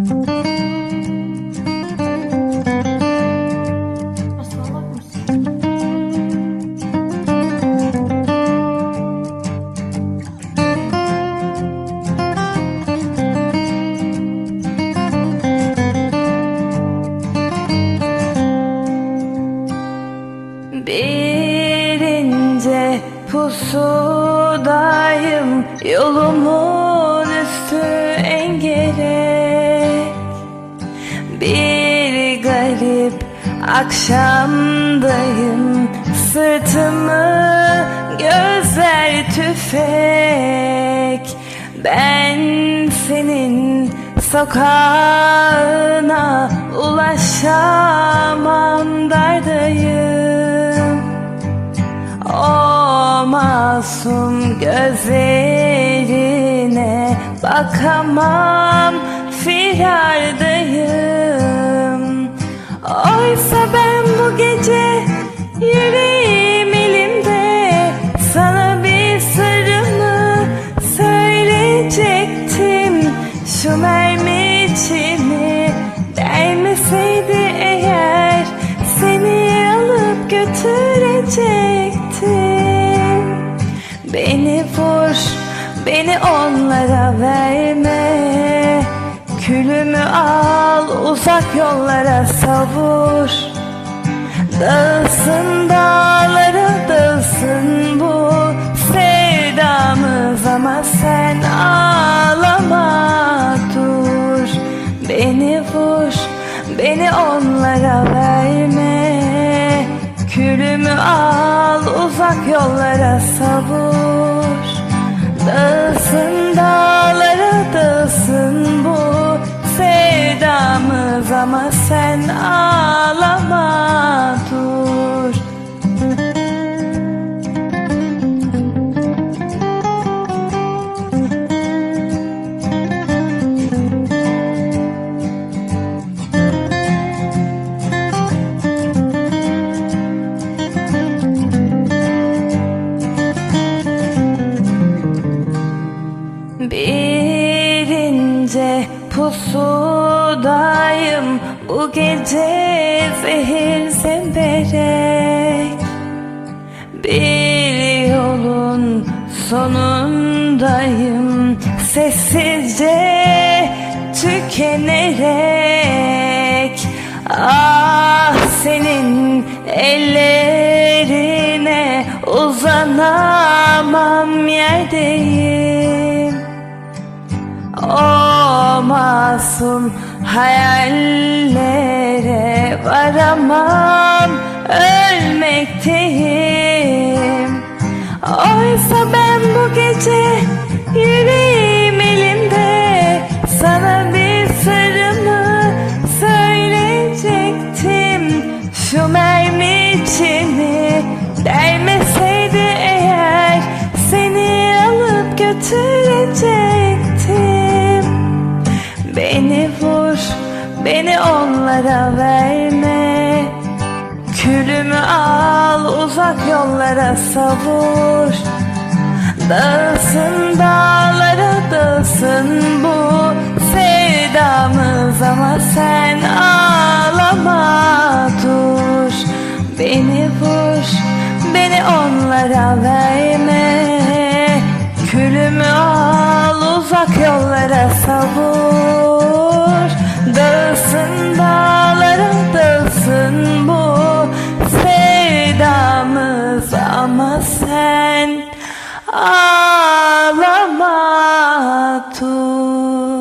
Salak mısın? Bir ince pusudayım Yolumun üstü Bir garip akşamdayım. Sırtımı gözler tüfek. Ben senin sokağına ulaşamam dardayım. O masum gözlerine bakamam firardayım Oysa ben bu gece yüreğim elimde. Sana bir sırrımı söyleyecektim. Şu mermi içimi değmeseydi eğer Seni alıp götürecektim uzak yollara savur. Dağılsın dağlara dağılsın bu sevdamız. Ama sen ağlama dur. Beni vur, beni onlara verme. Külümü al, uzak yollara savur sevdamız Ama sen ağlama pusudayım bu gece zehir zemberek. Bir yolun sonundayım. Sessizce tükenerek. Ah senin ellerine uzanamam yerdeyim masum hayallere varamam ölmekteyim. Oysa ben bu gece yüreğim beni onlara verme. Külümü al, uzak yollara savur. Dağılsın dağlara dağılsın bu sevdamız. Ama sen ağlama dur. Beni vur, beni onlara verme. Külümü al, uzak yollara savur Sen, ağlama dur.